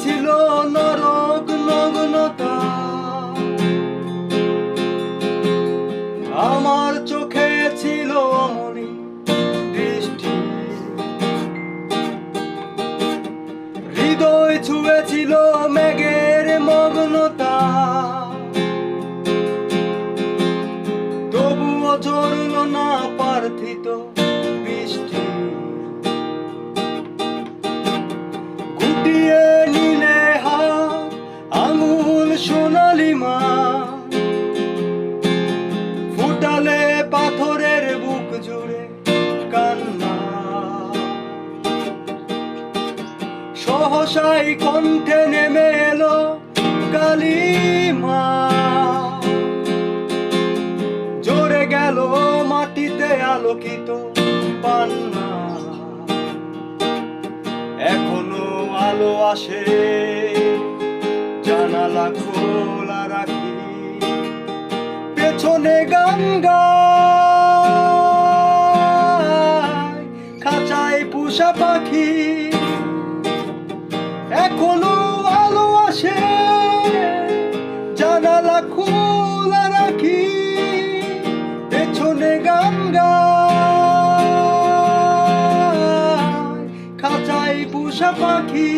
দিয়েছিল নরক নগ্নতা। আমার চোখে ছিল অমনি দৃষ্টি। হৃদয় ছুঁয়েছিল মেঘের মগ্নতা। তবুও ঝরল না পার্থিত সোনালি মা। ফুটালে পাথরের বুক জুড়ে কান্না। সহসাই কণ্ঠে নেমে এলো কালিমা জোরে গেল মাটিতে আলোকিত পান্না। এখনও আলো আসে পেছনে গান খাঁচায় পুষা পাখি। এখনও আলো জানালা খোলা রাখি। পেছনে গান খাঁচায় পুষা পাখি।